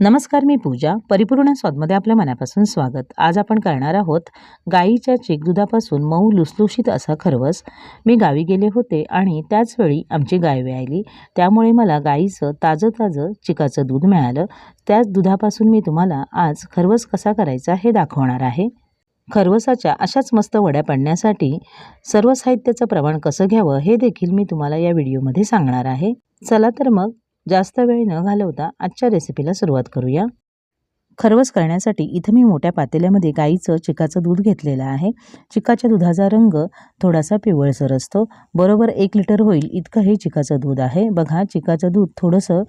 नमस्कार मी पूजा. परिपूर्ण स्वादमध्ये आपल्या मनापासून स्वागत. आज आपण करणार आहोत गाईच्या चीक दुधापासून मऊ लुसलुशीत असा खरवस. मी गावी गेले होते आणि त्याचवेळी आमची गाय व्यायली. त्यामुळे मला गाईचं ताजं ताजं चिकाचं दूध मिळालं. त्याच दुधापासून मी तुम्हाला आज खरवस कसा करायचा हे दाखवणार आहे. खरवसाच्या अशाच मस्त वड्या पडण्यासाठी सर्व साहित्याचं प्रमाण कसं घ्यावं हे देखील मी तुम्हाला या व्हिडिओमध्ये सांगणार आहे. चला तर मग जास्त वेळ न घालवता आजच्या रेसिपीला सुरुवात करूया. खरवस करण्यासाठी इथं मी मोठ्या पातेल्यामध्ये गाईचं चिकाचं दूध घेतलेलं आहे. चिकाच्या दुधाचा रंग थोडासा पिवळसर असतो. बरोबर एक लिटर होईल इतकं हे चिकाचं दूध आहे. बघा चिकाचं दूध थोडंसं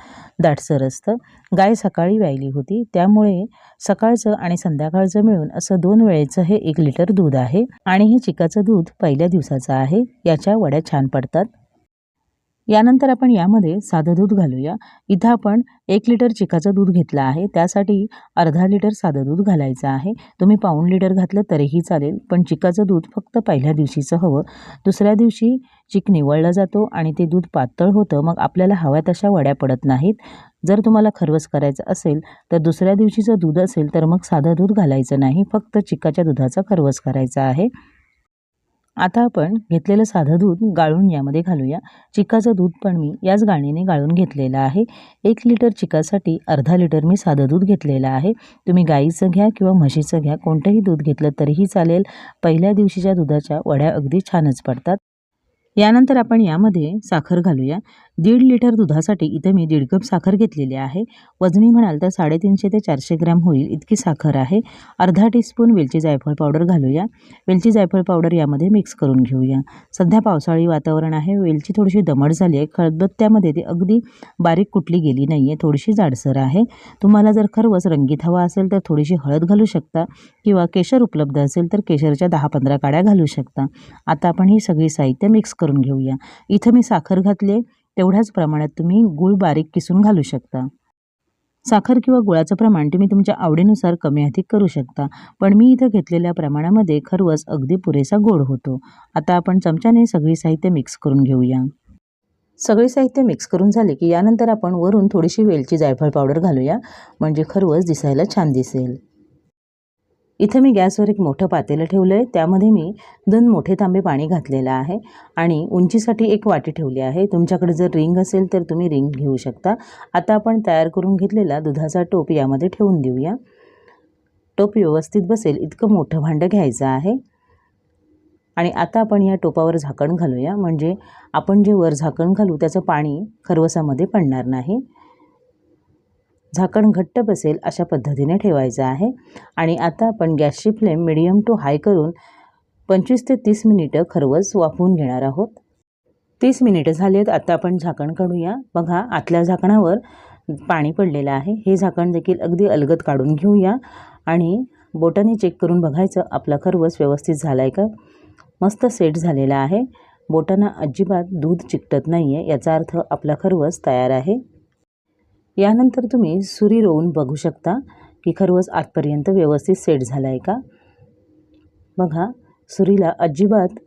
दाटसर असतं. गाय सकाळी व्यायली होती. त्यामुळे सकाळचं आणि संध्याकाळचं मिळून असं दोन वेळेचं हे एक लिटर दूध आहे. आणि हे चिकाचं दूध पहिल्या दिवसाचं आहे. याच्या वड्या छान पडतात. यानंतर आपण यामध्ये साधं दूध घालूया. इथं आपण एक लिटर चिकाचं दूध घेतलं आहे. त्यासाठी अर्धा लिटर साधं दूध घालायचं आहे. तुम्ही पाऊण लिटर घातलं तरीही चालेल पण चिकाचं दूध फक्त पहिल्या दिवशीचं हवं. दुसऱ्या दिवशी चिक निवळला जातो आणि ते दूध पातळ होतं मग आपल्याला हव्या तशा वड्या पडत नाहीत. जर तुम्हाला खरवस करायचं असेल तर दुसऱ्या दिवशीचं दूध असेल तर मग साधं दूध घालायचं नाही. फक्त चिकाच्या दुधाचा खरवस करायचा आहे. आता आपण घेतलेलं साधं दूध गाळून यामध्ये घालूया. चिकाचं दूध पण मी याच गाळणीने गाळून घेतलेलं आहे. एक लिटर चिकासाठी अर्धा लिटर मी साधं दूध घेतलेलं आहे. तुम्ही गाईचं घ्या किंवा म्हशीचं घ्या कोणतंही दूध घेतलं तरीही चालेल. पहिल्या दिवशीच्या दुधाच्या वड्या अगदी छानच पडतात. यानंतर आपण यामध्ये साखर घालूया. दीड लिटर दुधासाठी इथं मी दीड कप साखर घेतलेली आहे. वजनी म्हणाल तर साडेतीनशे ते चारशे ग्रॅम होईल इतकी साखर आहे. अर्धा टीस्पून वेलची जायफळ पावडर घालूया. वेलची जायफळ पावडर यामध्ये मिक्स करून घेऊया. सध्या पावसाळी वातावरण आहे. वेलची थोडीशी दमट झाली आहे. खळबत्त्यामध्ये ती अगदी बारीक कुठली गेली नाही आहे थोडीशी जाडसर आहे. तुम्हाला जर खरवस रंगीत हवा असेल तर थोडीशी हळद घालू शकता किंवा केशर उपलब्ध असेल तर केशरच्या दहा पंधरा काड्या घालू शकता. आता आपण ही सगळी साहित्य मिक्स करून घेऊया. इथं मी साखर घातले तेवढ्याच प्रमाणात तुम्ही गूळ बारीक किसून घालू शकता. साखर किंवा गुळाचं प्रमाण तुम्ही तुमच्या आवडीनुसार कमी अधिक करू शकता. पण मी इथं घेतलेल्या प्रमाणामध्ये खरवस अगदी पुरेसा गोड होतो. आता आपण चमच्याने सगळी साहित्य मिक्स करून घेऊया. सगळे साहित्य मिक्स करून झाले की यानंतर आपण वरून थोडीशी वेलची जायफळ पावडर घालूया. म्हणजे खरवस दिसायला छान दिसेल. इथं मी गॅसवर एक मोठं पातेलं ठेवलं आहे त्यामध्ये मी दोन मोठे तांबे पाणी घातलेलं आहे आणि उंचीसाठी एक वाटी ठेवली आहे. तुमच्याकडे जर रिंग असेल तर तुम्ही रिंग घेऊ शकता. आता आपण तयार करून घेतलेला दुधाचा टोप यामध्ये ठेवून देऊया. टोप व्यवस्थित बसेल इतकं मोठं भांडं घ्यायचं आहे. आणि आता आपण या टोपावर झाकण घालूया. म्हणजे आपण जे वर झाकण घालू त्याचं पाणी खरवसामध्ये पडणार नाही. झाकण घट्ट बसेल अशा पद्धतीने ठेवायचं आहे. आणि आता आपण गॅसची फ्लेम मिडियम टू हाय करून पंचवीस ते तीस मिनिटं खरवस वाफवून घेणार आहोत. तीस मिनिटं झाली आहेत आता आपण झाकण काढूया. बघा आतल्या झाकणावर पाणी पडलेलं आहे. हे झाकण देखील अगदी अलगद काढून घेऊया. आणि बोटाने चेक करून बघायचं आपला खरवस व्यवस्थित झाला आहे का? मस्त सेट झालेला आहे. बोटांना अजिबात दूध चिकटत नाही आहे याचा अर्थ आपला खरवस तयार आहे. यानंतर तुम्ही सुरी रोवून बघू शकता की खरवस आतपर्यंत व्यवस्थित सेट झाला आहे का? बघा सुरीला अजिबात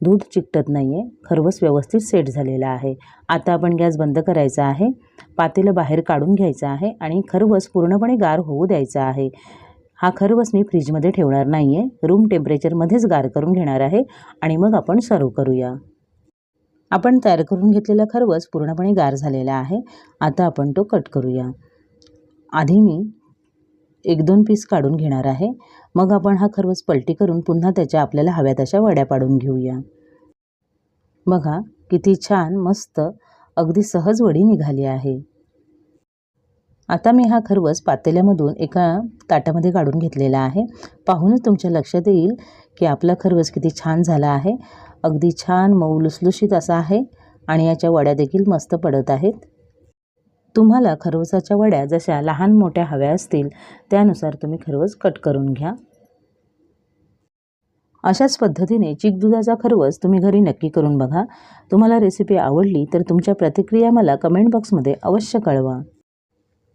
दूध चिकटत नाही आहे खरवस व्यवस्थित सेट झालेला आहे. आता आपण गॅस बंद करायचा आहे. पातेलं बाहेर काढून घ्यायचं आहे आणि खरवस पूर्णपणे गार होऊ द्यायचा आहे. हा खरवस मी फ्रीजमध्ये ठेवणार नाही आहे रूम टेम्परेचरमध्येच गार करून घेणार आहे आणि मग आपण सर्व करूया. आपण तयार करून घेतलेला खरवस पूर्णपणे गार झालेला आहे. आता आपण तो कट करूया. आधी मी एक दोन पीस काढून घेणार आहे. मग आपण हा खरवस पलटी करून पुन्हा त्याच्या आपल्याला हव्या तशा वड्या पाडून घेऊया. बघा किती छान मस्त अगदी सहज वडी निघाली आहे. आता मी हा खरवस पातेल्यामधून एका ताटामध्ये काढून घेतलेला आहे. पाहूनच तुमच्या लक्षात येईल की आपला खरवस किती छान झाला आहे. अगदी छान मऊ लुसलुशीत असा आहे आणि याच्या वड्या देखील मस्त पडत आहेत. तुम्हाला खरवसाच्या वड्या जशा लहान मोठ्या हव्या असतील त्यानुसार तुम्ही खरवस कट करून घ्या. अशाच पद्धतीने चिक दुधाचा खरवस तुम्ही घरी नक्की करून बघा. तुम्हाला रेसिपी आवडली तर तुमच्या प्रतिक्रिया मला कमेंट बॉक्समध्ये अवश्य कळवा.